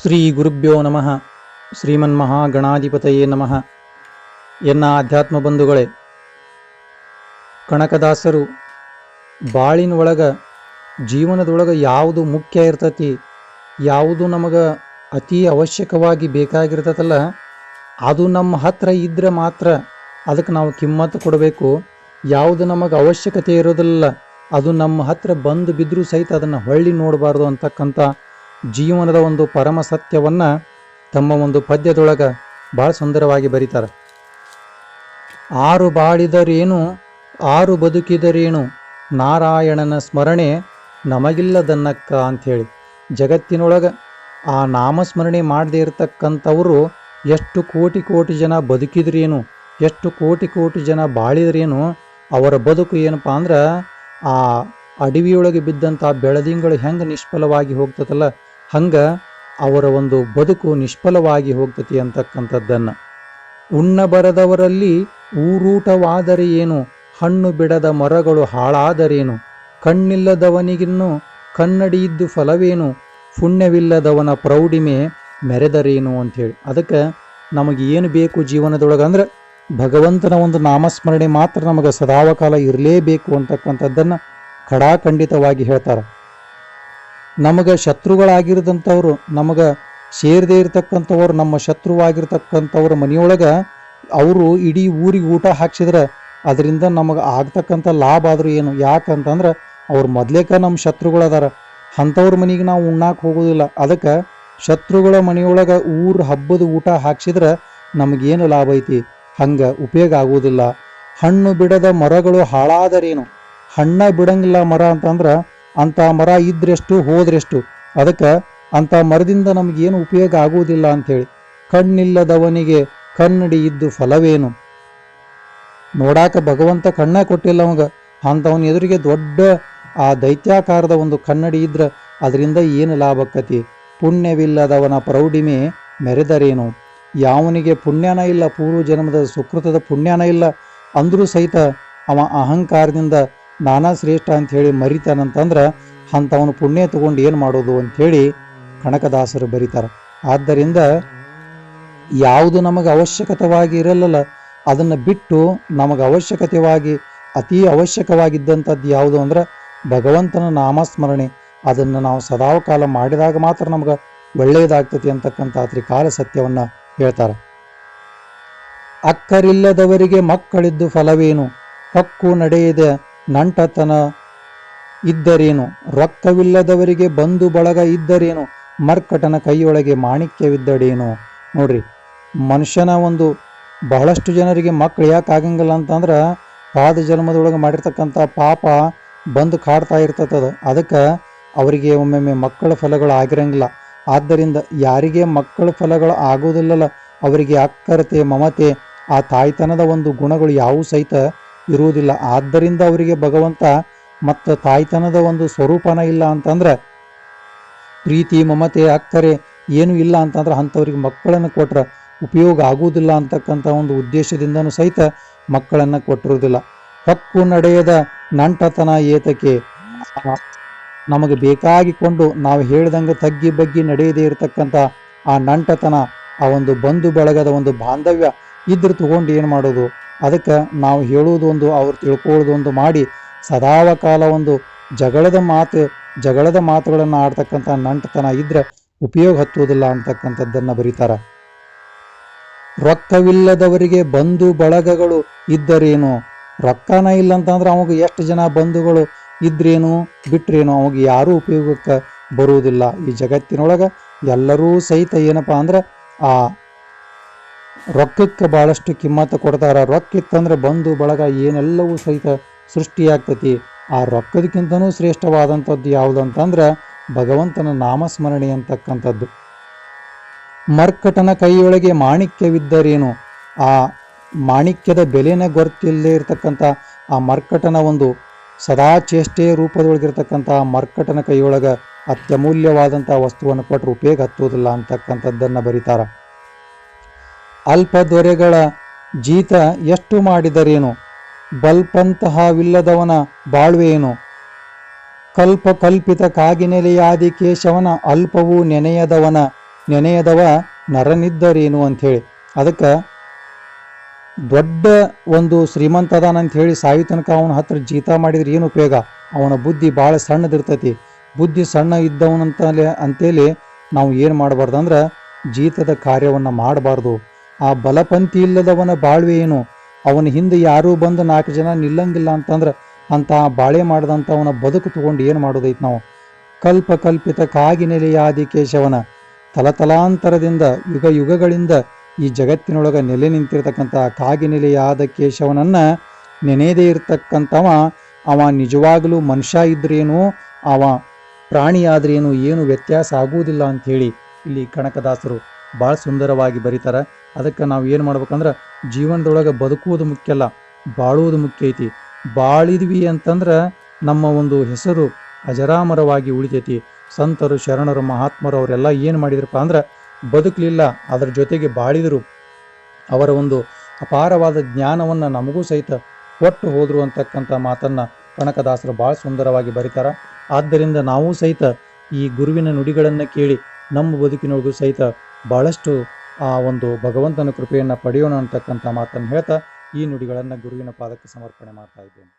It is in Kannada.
ಶ್ರೀ ಗುರುಭ್ಯೋ ನಮಃ. ಶ್ರೀಮನ್ಮಹಾಗಣಾಧಿಪತಯೇ ನಮಃ. ಎನ್ನ ಆಧ್ಯಾತ್ಮ ಬಂಧುಗಳೇ ಕನಕದಾಸರು ಬಾಳಿನ ಜೀವನದೊಳಗೆ ಯಾವುದು ಮುಖ್ಯ ಇರ್ತತಿ, ಯಾವುದು ನಮಗೆ ಅತಿ ಅವಶ್ಯಕವಾಗಿ ಬೇಕಾಗಿರ್ತತಲ್ಲ, ಅದು ನಮ್ಮ ಹತ್ರ ಇದ್ದರೆ ಮಾತ್ರ ಅದಕ್ಕೆ ನಾವು ಕಿಮ್ಮತ್ತು ಕೊಡಬೇಕು. ಯಾವುದು ನಮಗೆ ಅವಶ್ಯಕತೆ ಇರೋದಿಲ್ಲ, ಅದು ನಮ್ಮ ಹತ್ರ ಬಂದು ಬಿದ್ದರೂ ಸಹಿತ ಅದನ್ನು ಹೊಳ್ಳಿ ನೋಡಬಾರ್ದು ಅಂತಕ್ಕಂಥ ಜೀವನದ ಒಂದು ಪರಮ ಸತ್ಯವನ್ನ ತಮ್ಮ ಒಂದು ಪದ್ಯದೊಳಗೆ ಭಾಳ ಸುಂದರವಾಗಿ ಬರೀತಾರೆ. ಆರು ಬಾಳಿದರೇನು, ಆರು ಬದುಕಿದರೇನು, ನಾರಾಯಣನ ಸ್ಮರಣೆ ನಮಗಿಲ್ಲದನ್ನಕ್ಕ ಅಂಥೇಳಿ. ಜಗತ್ತಿನೊಳಗೆ ಆ ನಾಮಸ್ಮರಣೆ ಮಾಡದೇ ಇರತಕ್ಕಂಥವರು ಎಷ್ಟು ಕೋಟಿ ಕೋಟಿ ಜನ ಬದುಕಿದ್ರೇನು, ಎಷ್ಟು ಕೋಟಿ ಕೋಟಿ ಜನ ಬಾಳಿದ್ರೇನು, ಅವರ ಬದುಕು ಏನಪ್ಪ ಅಂದ್ರೆ ಆ ಅಡವಿಯೊಳಗೆ ಬಿದ್ದಂಥ ಬೆಳದಿಂಗಳು ಹೆಂಗೆ ನಿಷ್ಫಲವಾಗಿ ಹೋಗ್ತದಲ್ಲ ಹಂಗೆ ಅವರ ಒಂದು ಬದುಕು ನಿಷ್ಫಲವಾಗಿ ಹೋಗ್ತತಿ ಅಂತಕ್ಕಂಥದ್ದನ್ನು. ಉಣ್ಣ ಬರದವರಲ್ಲಿ ಊರೂಟವಾದರೆ ಏನು? ಹಣ್ಣು ಬಿಡದ ಮರಗಳು ಹಾಳಾದರೇನು ಕಣ್ಣಿಲ್ಲದವನಿಗಿನ್ನೂ ಕನ್ನಡಿ ಇದ್ದು ಫಲವೇನು? ಪುಣ್ಯವಿಲ್ಲದವನ ಪ್ರೌಢಿಮೆ ಮೆರೆದರೇನು ಅಂಥೇಳಿ. ಅದಕ್ಕೆ ನಮಗೆ ಏನು ಬೇಕು ಜೀವನದೊಳಗೆ ಅಂದ್ರೆ ಭಗವಂತನ ಒಂದು ನಾಮಸ್ಮರಣೆ ಮಾತ್ರ ನಮಗೆ ಸದಾವಕಾಲ ಇರಲೇಬೇಕು ಅಂತಕ್ಕಂಥದ್ದನ್ನು ಖಡಾಖಂಡಿತವಾಗಿ ಹೇಳ್ತಾರೆ. ನಮಗೆ ಶತ್ರುಗಳಾಗಿರದಂಥವ್ರು, ನಮಗೆ ಸೇರದೇ ಇರತಕ್ಕಂಥವ್ರು, ನಮ್ಮ ಶತ್ರುವಾಗಿರ್ತಕ್ಕಂಥವ್ರ ಮನೆಯೊಳಗೆ ಅವರು ಇಡೀ ಊರಿಗೆ ಊಟ ಹಾಕ್ಸಿದ್ರೆ ಅದರಿಂದ ನಮಗೆ ಆಗ್ತಕ್ಕಂಥ ಲಾಭ ಆದರೂ ಏನು? ಯಾಕಂತಂದ್ರೆ ಅವ್ರು ಮೊದಲೇಕ ನಮ್ಮ ಶತ್ರುಗಳದಾರ. ಅಂಥವ್ರ ಮನೆಗೆ ನಾವು ಉಣ್ಣಾಕೆ ಹೋಗೋದಿಲ್ಲ. ಅದಕ್ಕೆ ಶತ್ರುಗಳ ಮನೆಯೊಳಗೆ ಊರು ಹಬ್ಬದ ಊಟ ಹಾಕ್ಸಿದ್ರೆ ನಮಗೇನು ಲಾಭ ಐತಿ? ಹಂಗೆ ಉಪಯೋಗ ಆಗುವುದಿಲ್ಲ ಹಣ್ಣು ಬಿಡದ ಮರಗಳು ಹಾಳಾದರೇನು? ಹಣ್ಣ ಬಿಡಂಗಿಲ್ಲ ಮರ ಅಂತಂದ್ರೆ ಅಂಥ ಮರ ಇದ್ರೆಷ್ಟು, ಹೋದ್ರೆಷ್ಟು. ಅದಕ್ಕೆ ಅಂಥ ಮರದಿಂದ ನಮಗೇನು ಉಪಯೋಗ ಆಗುವುದಿಲ್ಲ ಅಂಥೇಳಿ. ಕಣ್ಣಿಲ್ಲದವನಿಗೆ ಕನ್ನಡಿ ಇದ್ದು ಫಲವೇನು? ನೋಡಾಕ ಭಗವಂತ ಕಣ್ಣ ಕೊಟ್ಟಿಲ್ಲ ಅವಾಗ. ಅಂಥವನ ಎದುರಿಗೆ ದೊಡ್ಡ ಆ ದೈತ್ಯಾಕಾರದ ಒಂದು ಕನ್ನಡಿ ಇದ್ರೆ ಅದರಿಂದ ಏನು ಲಾಭಕ್ಕತಿ? ಪುಣ್ಯವಿಲ್ಲದವನ ಪ್ರೌಢಿಮೆ ಮೆರೆದರೇನು? ಯಾವನಿಗೆ ಪುಣ್ಯನ ಇಲ್ಲ ಪೂರ್ವ ಜನ್ಮದ ಸುಕೃತದ ಪುಣ್ಯನ ಇಲ್ಲ ಅಂದರೂ ಸಹಿತ ಅವ ಅಹಂಕಾರದಿಂದ ನಾನಾ ಶ್ರೇಷ್ಠ ಅಂತ ಹೇಳಿ ಮರಿತಾನಂತಂದ್ರೆ ಅಂಥವನು ಪುಣ್ಯ ತಗೊಂಡು ಏನು ಮಾಡೋದು ಅಂಥೇಳಿ ಕನಕದಾಸರು ಬರೀತಾರೆ. ಆದ್ದರಿಂದ ಯಾವುದು ನಮಗೆ ಅವಶ್ಯಕತವಾಗಿ ಇರಲ್ಲಲ್ಲ ಅದನ್ನು ಬಿಟ್ಟು ನಮಗೆ ಅವಶ್ಯಕತೆವಾಗಿ, ಅತಿ ಅವಶ್ಯಕವಾಗಿದ್ದಂಥದ್ದು ಯಾವುದು ಅಂದ್ರೆ ಭಗವಂತನ ನಾಮಸ್ಮರಣೆ. ಅದನ್ನು ನಾವು ಸದಾವಕಾಲ ಮಾಡಿದಾಗ ಮಾತ್ರ ನಮಗೆ ಒಳ್ಳೆಯದಾಗ್ತತಿ ಅಂತಕ್ಕಂಥ ತ್ರಿಕಾಲ ಸತ್ಯವನ್ನ ಹೇಳ್ತಾರೆ. ಅಕ್ಕರಿಲ್ಲದವರಿಗೆ ಮಕ್ಕಳಿದ್ದು ಫಲವೇನು? ಹಕ್ಕು ನಡೆಯದ ನಂಟತನ ಇದ್ದರೇನು? ರೊಕ್ಕವಿಲ್ಲದವರಿಗೆ ಬಂಧು ಬಳಗ ಇದ್ದರೇನು? ಮರ್ಕಟನ ಕೈಯೊಳಗೆ ಮಾಣಿಕ್ಯವಿದ್ದಡೇನು ನೋಡ್ರಿ, ಮನುಷ್ಯನ ಒಂದು ಬಹಳಷ್ಟು ಜನರಿಗೆ ಮಕ್ಕಳು ಯಾಕೆ ಆಗಂಗಿಲ್ಲ ಅಂತಂದ್ರೆ ಪಾದ ಜನ್ಮದೊಳಗೆ ಮಾಡಿರ್ತಕ್ಕಂಥ ಪಾಪ ಬಂದು ಕಾಡ್ತಾ ಇರ್ತದ ಅದಕ್ಕೆ ಅವರಿಗೆ ಒಮ್ಮೊಮ್ಮೆ ಮಕ್ಕಳ ಫಲಗಳು ಆಗಿರಂಗಿಲ್ಲ. ಆದ್ದರಿಂದ ಯಾರಿಗೆ ಮಕ್ಕಳ ಫಲಗಳು ಆಗೋದಿಲ್ಲಲ್ಲ ಅವರಿಗೆ ಅಕ್ಕರತೆ, ಮಮತೆ, ಆ ತಾಯ್ತನದ ಒಂದು ಗುಣಗಳು ಯಾವುವು ಸಹಿತ ಇರುವುದಿಲ್ಲ. ಆದ್ದರಿಂದ ಅವರಿಗೆ ಭಗವಂತ ಮತ್ತು ತಾಯ್ತನದ ಒಂದು ಸ್ವರೂಪನ ಇಲ್ಲ ಅಂತಂದ್ರೆ, ಪ್ರೀತಿ, ಮಮತೆ ಅಕ್ಕರೆ ಏನು ಇಲ್ಲ ಅಂತಂದ್ರೆ ಅಂಥವ್ರಿಗೆ ಮಕ್ಕಳನ್ನು ಕೊಟ್ಟರೆ ಉಪಯೋಗ ಆಗುವುದಿಲ್ಲ ಅಂತಕ್ಕಂಥ ಒಂದು ಉದ್ದೇಶದಿಂದನೂ ಸಹಿತ ಮಕ್ಕಳನ್ನು ಕೊಟ್ಟಿರುವುದಿಲ್ಲ. ಹಕ್ಕು ನಡೆಯದ ನಂಟತನ ಏತಕ್ಕೆ, ನಮಗೆ ಬೇಕಾಗಿಕೊಂಡು ನಾವು ಹೇಳ್ದಂಗೆ ತಗ್ಗಿ ಬಗ್ಗಿ ನಡೆಯದೇ ಇರತಕ್ಕಂಥ ಆ ನಂಟತನ, ಆ ಒಂದು ಬಂಧು ಬಳಗದ ಒಂದು ಬಾಂಧವ್ಯ ಇದ್ರ ತಗೊಂಡು ಏನು ಮಾಡೋದು? ಅದಕ್ಕೆ ನಾವು ಹೇಳುವುದು ಒಂದು ಅವ್ರು ತಿಳ್ಕೊಳ್ಳೋದು ಮಾಡಿ ಸದಾವ ಕಾಲ ಒಂದು ಜಗಳದ ಮಾತು, ಜಗಳದ ಮಾತುಗಳನ್ನು ಆಡ್ತಕ್ಕಂಥ ನಂಟತನ ಇದ್ರೆ ಉಪಯೋಗ ಹತ್ತುವುದಿಲ್ಲ ಅಂತಕ್ಕಂಥದ್ದನ್ನು ಬರೀತಾರ. ರೊಕ್ಕವಿಲ್ಲದವರಿಗೆ ಬಂಧು ಬಳಗಗಳು ಇದ್ದರೇನು? ರೊಕ್ಕನ ಇಲ್ಲ ಅಂತಂದ್ರೆ ಅವಾಗ ಎಷ್ಟು ಜನ ಬಂಧುಗಳು ಇದ್ರೇನು, ಬಿಟ್ರೇನು? ಅವಾಗ ಯಾರೂ ಉಪಯೋಗಕ್ಕೆ ಬರುವುದಿಲ್ಲ. ಈ ಜಗತ್ತಿನೊಳಗೆ ಎಲ್ಲರೂ ಸಹಿತ ಏನಪ್ಪ ಅಂದ್ರೆ ಆ ರೊಕ್ಕಕ್ಕೆ ಭಾಳಷ್ಟು ಕಿಮ್ಮತ್ತ ಕೊಡ್ತಾರೆ. ರೊಕ್ಕ ಇತ್ತಂದ್ರೆ ಬಂಧು, ಬಳಗ ಏನೆಲ್ಲವೂ ಸಹಿತ ಸೃಷ್ಟಿಯಾಗ್ತತಿ. ಆ ರೊಕ್ಕದಕ್ಕಿಂತನೂ ಶ್ರೇಷ್ಠವಾದಂಥದ್ದು ಯಾವುದು ಅಂತಂದ್ರೆ ಭಗವಂತನ ನಾಮಸ್ಮರಣೆ ಅಂತಕ್ಕಂಥದ್ದು. ಮರ್ಕಟನ ಕೈಯೊಳಗೆ ಮಾಣಿಕ್ಯವಿದ್ದರೇನು? ಆ ಮಾಣಿಕ್ಯದ ಬೆಲೆನ ಗೊತ್ತಿಲ್ಲದೆ ಇರತಕ್ಕಂಥ ಆ ಮರ್ಕಟನ ಒಂದು ಸದಾ ಚೇಷ್ಟೆಯ ರೂಪದೊಳಗಿರ್ತಕ್ಕಂಥ ಮರ್ಕಟನ ಕೈಯೊಳಗೆ ಅತ್ಯಮೂಲ್ಯವಾದಂಥ ವಸ್ತುವನ್ನು ಕೊಟ್ಟರು ಉಪಯೋಗ ಹತ್ತುವುದಿಲ್ಲ ಅಂತಕ್ಕಂಥದ್ದನ್ನು ಬರೀತಾರ. ಅಲ್ಪ ದೊರೆಗಳ ಜೀತ ಎಷ್ಟು ಮಾಡಿದರೇನು? ಬಲ್ಪಂತಹವಿಲ್ಲದವನ ಬಾಳ್ವೆಯೇನು? ಕಲ್ಪ ಕಲ್ಪಿತ ಕಾಗಿನೆಲೆಯಾದಿ ಕೇಶವನ ಅಲ್ಪವೂ ನೆನೆಯದವನ ನೆನೆಯದವ ನರನಿದ್ದರೇನು ಅಂಥೇಳಿ. ಅದಕ್ಕೆ ದೊಡ್ಡ ಒಂದು ಶ್ರೀಮಂತ ಅಂತ ಹೇಳಿ ಸಾಯು ತನಕ ಅವನ ಹತ್ರ ಜೀತ ಮಾಡಿದ್ರೆ ಏನು ಉಪಯೋಗ? ಅವನ ಬುದ್ಧಿ ಭಾಳ ಸಣ್ಣದಿರ್ತೈತಿ. ಬುದ್ಧಿ ಸಣ್ಣ ಇದ್ದವನಂತಲೇ, ಅಂತೇಳಿ ನಾವು ಏನು ಮಾಡಬಾರ್ದು ಅಂದ್ರೆ ಜೀತದ ಕಾರ್ಯವನ್ನು ಮಾಡಬಾರ್ದು. ಆ ಬಲಪಂಥಿ ಇಲ್ಲದವನ ಬಾಳ್ವೆ ಏನು? ಅವನ ಹಿಂದೆ ಯಾರೂ ಬಂದು ನಾಲ್ಕು ಜನ ನಿಲ್ಲಂಗಿಲ್ಲ ಅಂತಂದ್ರೆ ಅಂತ ಬಾಳೆ ಮಾಡಿದಂಥವನ ಬದುಕು ತಗೊಂಡು ಏನು ಮಾಡೋದೈತೆ ನಾವು? ಕಲ್ಪ ಕಲ್ಪಿತ ಕಾಗಿ ನೆಲೆಯಾದಿ ಕೇಶವನ ತಲತಲಾಂತರದಿಂದ ಯುಗ ಯುಗಗಳಿಂದ ಈ ಜಗತ್ತಿನೊಳಗೆ ನೆಲೆ ನಿಂತಿರ್ತಕ್ಕಂಥ ಕಾಗಿ ನೆಲೆಯಾದ ಕೇಶವನನ್ನು ನೆನೆಯದೇ ಇರತಕ್ಕಂಥವ ಅವ ನಿಜವಾಗಲೂ ಮನುಷ್ಯ ಇದ್ರೇನು, ಅವ ಪ್ರಾಣಿಯಾದ್ರೇನು ಏನು ವ್ಯತ್ಯಾಸ ಆಗುವುದಿಲ್ಲ ಅಂಥೇಳಿ ಇಲ್ಲಿ ಕನಕದಾಸರು ಭಾಳ ಸುಂದರವಾಗಿ ಬರೀತಾರೆ. ಅದಕ್ಕೆ ನಾವು ಏನು ಮಾಡ್ಬೇಕಂದ್ರೆ ಜೀವನದೊಳಗೆ ಬದುಕುವುದು ಮುಖ್ಯ ಅಲ್ಲ, ಬಾಳುವುದು ಮುಖ್ಯ ಐತಿ. ಬಾಳಿದ್ವಿ ಅಂತಂದ್ರೆ ನಮ್ಮ ಒಂದು ಹೆಸರು ಅಜರಾಮರವಾಗಿ ಉಳಿತೈತಿ. ಸಂತರು, ಶರಣರು, ಮಹಾತ್ಮರು ಅವರೆಲ್ಲ ಏನು ಮಾಡಿದ್ರಪ್ಪ ಅಂದ್ರೆ ಬದುಕಲಿಲ್ಲ, ಅದರ ಜೊತೆಗೆ ಬಾಳಿದರು. ಅವರ ಒಂದು ಅಪಾರವಾದ ಜ್ಞಾನವನ್ನು ನಮಗೂ ಸಹಿತ ಕೊಟ್ಟು ಹೋದರು ಅಂತಕ್ಕಂಥ ಮಾತನ್ನು ಕನಕದಾಸರು ಭಾಳ ಸುಂದರವಾಗಿ ಬರೀತಾರೆ. ಆದ್ದರಿಂದ ನಾವು ಸಹಿತ ಈ ಗುರುವಿನ ನುಡಿಗಳನ್ನು ಕೇಳಿ ನಮ್ಮ ಬದುಕಿನೊಳಗೂ ಸಹಿತ ಬಹಳಷ್ಟು ಆ ಒಂದು ಭಗವಂತನ ಕೃಪೆಯನ್ನು ಪಡೆಯೋಣ ಅಂತಕ್ಕಂಥ ಮಾತನ್ನು ಹೇಳ್ತಾ ಈ ನುಡಿಗಳನ್ನು ಗುರುವಿನ ಪಾದಕ್ಕೆ ಸಮರ್ಪಣೆ ಮಾಡ್ತಾ ಇದ್ದೇನೆ.